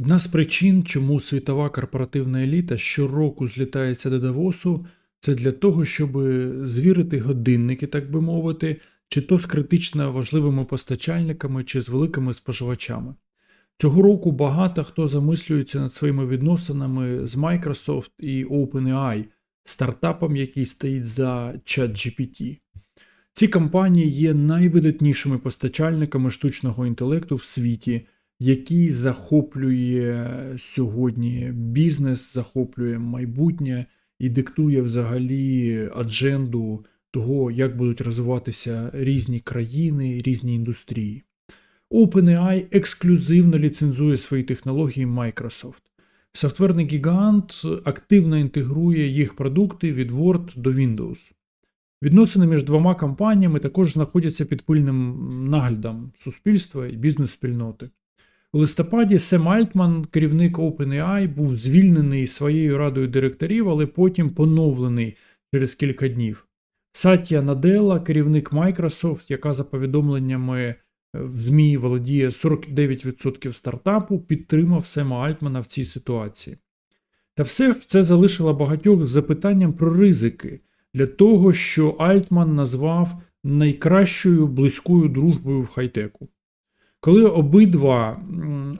Одна з причин, чому світова корпоративна еліта щороку злітається до Давосу, це для того, щоб звірити годинники, так би мовити, чи то з критично важливими постачальниками, чи з великими споживачами. Цього року багато хто замислюється над своїми відносинами з Microsoft і OpenAI, стартапом, який стоїть за ChatGPT. Ці компанії є найвидатнішими постачальниками штучного інтелекту в світі, який захоплює сьогодні бізнес, захоплює майбутнє і диктує взагалі адженду того, як будуть розвиватися різні країни, різні індустрії. OpenAI ексклюзивно ліцензує свої технології Microsoft. Софтверний гігант активно інтегрує їх продукти від Word до Windows. Відносини між двома компаніями також знаходяться під пильним наглядом суспільства і бізнес-спільноти. У листопаді Сем Альтман, керівник OpenAI, був звільнений своєю радою директорів, але потім поновлений через кілька днів. Сатія Наделла, керівник Microsoft, яка за повідомленнями в ЗМІ володіє 49% стартапу, підтримав Сема Альтмана в цій ситуації. Та все ж це залишило багатьох з запитанням про ризики для того, що Альтман назвав найкращою близькою дружбою в хай-теку. Коли обидва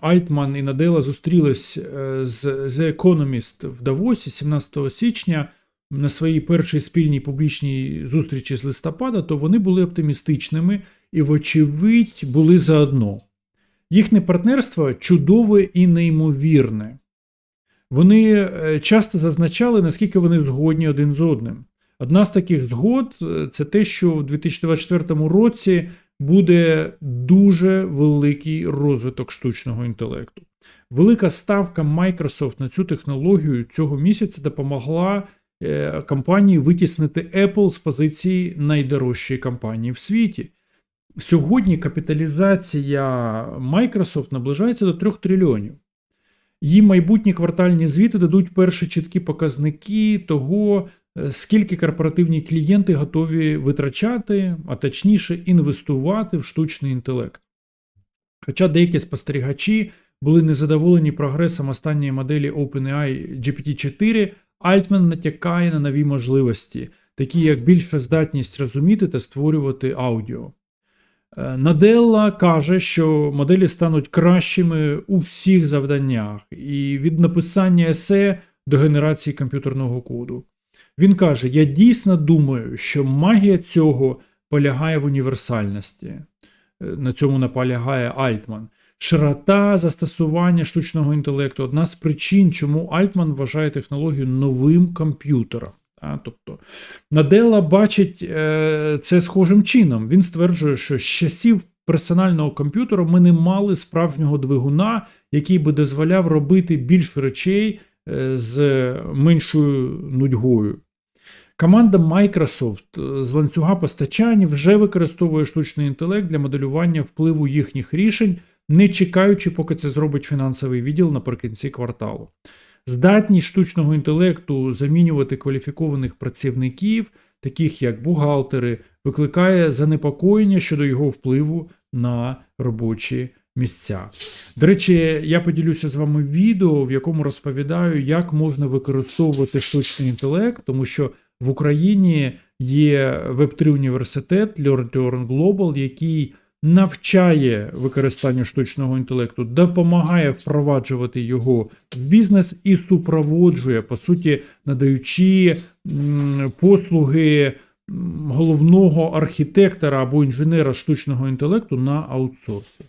Альтман і Надела зустрілись е, з The Economist в Давосі 17 січня на своїй першій спільній публічній зустрічі з листопада, то вони були оптимістичними і, вочевидь, були заодно. Їхнє партнерство чудове і неймовірне. Вони е, часто зазначали, наскільки вони згодні один з одним. Одна з таких згод е, це те, що в 2024 році буде дуже великий розвиток штучного інтелекту. Велика ставка Microsoft на цю технологію цього місяця допомогла е, компанії витіснити Apple з позиції найдорожчої компанії в світі. Сьогодні капіталізація Microsoft наближається до 3 трильйонів. Їм майбутні квартальні звіти дадуть перші чіткі показники того, скільки корпоративні клієнти готові витрачати, а точніше інвестувати в штучний інтелект. Хоча деякі спостерігачі були незадоволені прогресом останньої моделі OpenAI GPT-4, Альтман натякає на нові можливості, такі як більша здатність розуміти та створювати аудіо. Е, Наделла каже, що моделі стануть кращими у всіх завданнях, і від написання есе до генерації комп'ютерного коду. Він каже: Я дійсно думаю, що магія цього полягає в універсальності. Е, на цьому наполягає Альтман. Широта застосування штучного інтелекту одна з причин, чому Альтман вважає технологію новим комп'ютером. А, Тобто Наделла бачить е, це схожим чином. Він стверджує, що з часів персонального комп'ютера ми не мали справжнього двигуна, який би дозволяв робити більше речей е, з меншою нудьгою. Команда Microsoft з ланцюга постачань вже використовує штучний інтелект для моделювання впливу їхніх рішень, не чекаючи, поки це зробить фінансовий відділ наприкінці кварталу. Здатність штучного інтелекту замінювати кваліфікованих працівників, таких як бухгалтери, викликає занепокоєння щодо його впливу на робочі місця. До речі, я поділюся з вами відео, в якому розповідаю, як можна використовувати штучний інтелект, тому що в Україні є Web3 університет Learn Global, який навчає використанню штучного інтелекту, допомагає впроваджувати його в бізнес і супроводжує, по суті, надаючи послуги головного архітектора або інженера штучного інтелекту на аутсорсі.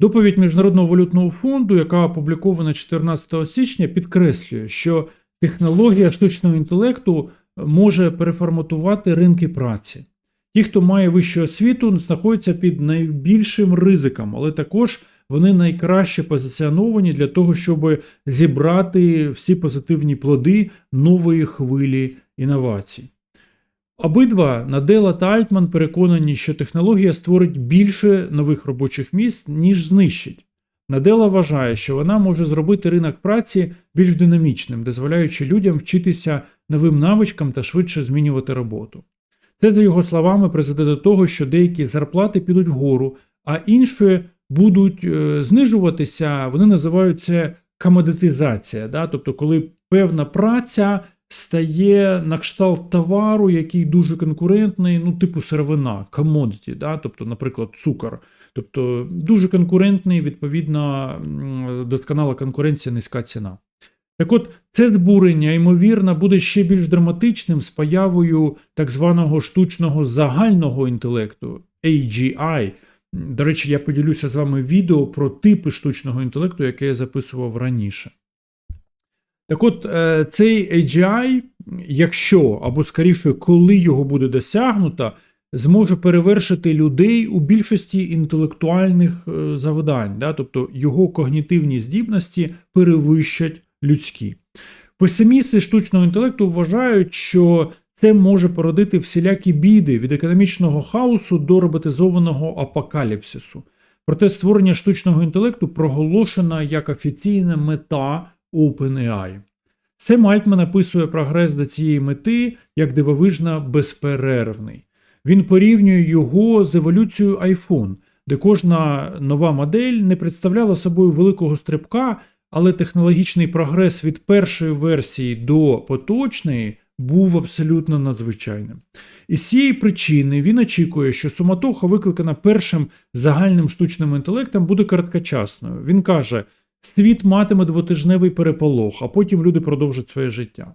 Доповідь Міжнародного валютного фонду, яка опублікована 14 січня, підкреслює, що технологія штучного інтелекту може переформатувати ринки праці. Ті, хто має вищу освіту, знаходяться під найбільшим ризиком, але також вони найкраще позиціоновані для того, щоб зібрати всі позитивні плоди нової хвилі інновацій. Обидва Надела та Альтман переконані, що технологія створить більше нових робочих місць, ніж знищить. Надела вважає, що вона може зробити ринок праці більш динамічним, дозволяючи людям вчитися новим навичкам та швидше змінювати роботу. Це, за його словами, призведе до того, що деякі зарплати підуть вгору, а інші будуть е, знижуватися, вони називають це комодитизація. Да? Тобто, коли певна праця стає на кшталт товару, який дуже конкурентний, ну, типу сировина, commodity, да? тобто, наприклад, цукор. Тобто дуже конкурентний, відповідно, досконала конкуренція, низька ціна. Так от, це збурення, ймовірно, буде ще більш драматичним з появою так званого штучного загального інтелекту AGI. До речі, я поділюся з вами відео про типи штучного інтелекту, яке я записував раніше. Так от, е, цей AGI, якщо або скоріше, коли його буде досягнуто, зможе перевершити людей у більшості інтелектуальних е, завдань. Да? Тобто його когнітивні здібності перевищать людські. Песимісти штучного інтелекту вважають, що це може породити всілякі біди від економічного хаосу до роботизованого апокаліпсису. Проте створення штучного інтелекту проголошена як офіційна мета OpenAI. Сем Альтман описує прогрес до цієї мети як дивовижно безперервний. Він порівнює його з еволюцією iPhone, де кожна нова модель не представляла собою великого стрибка, але технологічний прогрес від першої версії до поточної був абсолютно надзвичайним. І з цієї причини він очікує, що суматоха, викликана першим загальним штучним інтелектом, буде короткочасною. Він каже: світ матиме двотижневий переполох, а потім люди продовжать своє життя.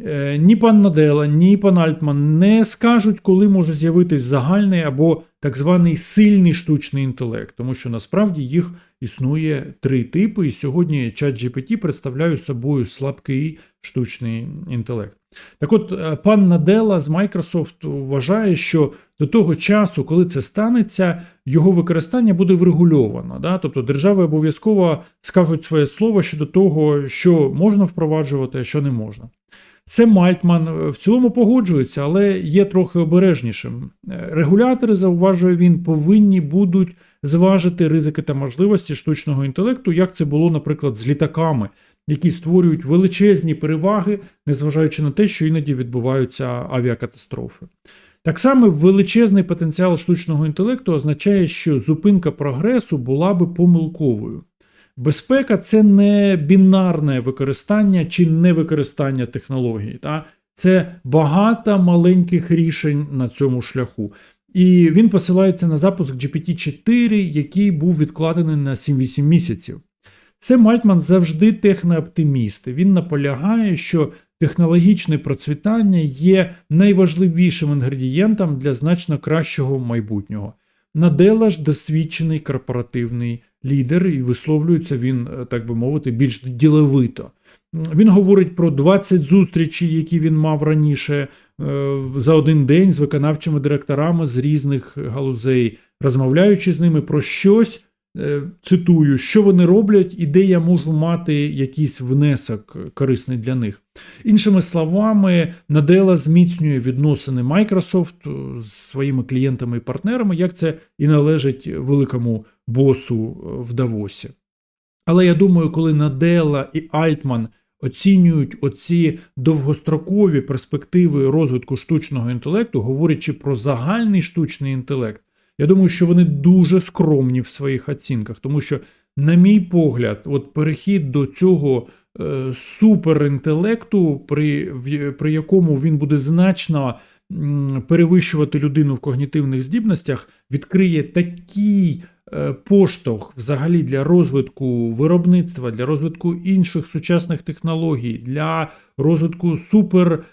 Е, Ні пан Надела, ні пан Альтман не скажуть, коли може з'явитись загальний або так званий сильний штучний інтелект, тому що насправді їх існує три типи, і сьогодні ChatGPT представляє собою слабкий штучний інтелект. Так от, е, пан Надела з Microsoft вважає, що до того часу, коли це станеться, його використання буде врегульовано. Да? Тобто держави обов'язково скажуть своє слово щодо того, що можна впроваджувати, а що не можна. Сем Мальтман е, в цілому погоджується, але є трохи обережнішим. Е, Регулятори, зауважує він, повинні будуть зважити ризики та можливості штучного інтелекту, як це було, наприклад, з літаками, які створюють величезні переваги, незважаючи на те, що іноді відбуваються авіакатастрофи. Так само величезний потенціал штучного інтелекту означає, що зупинка прогресу була би помилковою. Безпека це не бінарне використання чи невикористання технологій. Та? Це багато маленьких рішень на цьому шляху. І він посилається на запуск GPT-4, який був відкладений на 7-8 місяців. Сем Мальтман завжди технооптиміст. Він наполягає, що технологічне процвітання є найважливішим інгредієнтом для значно кращого майбутнього. Надела ж досвідчений корпоративний лідер, і висловлюється він, е, так би мовити, більш діловито. Він говорить про 20 зустрічей, які він мав раніше е, за один день з виконавчими директорами з різних галузей, розмовляючи з ними про щось. Е, Цитую, що вони роблять, і де я можу мати якийсь внесок корисний для них. Іншими словами, Надела зміцнює відносини Microsoft з своїми клієнтами і партнерами, як це і належить великому босу в Давосі. Але я думаю, коли Надела і Альтман оцінюють оці довгострокові перспективи розвитку штучного інтелекту, говорячи про загальний штучний інтелект, я думаю, що вони дуже скромні в своїх оцінках, тому що, на мій погляд, от перехід до цього е, суперінтелекту, при, в- при якому він буде значно перевищувати людину в когнітивних здібностях, відкриє такий е, поштовх взагалі для розвитку виробництва, для розвитку інших сучасних технологій, для розвитку супер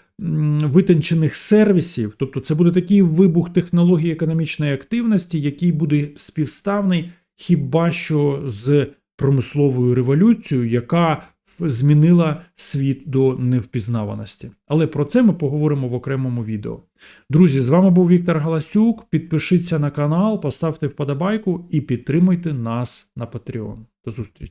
витончених сервісів. Тобто, це буде такий вибух технологій економічної активності, який буде співставний хіба що з промисловою революцією, яка змінила світ до невпізнаваності. Але про це ми поговоримо в окремому відео. Друзі, з вами був Віктор Галасюк. Підпишіться на канал, поставте вподобайку і підтримуйте нас на Patreon. До зустрічі!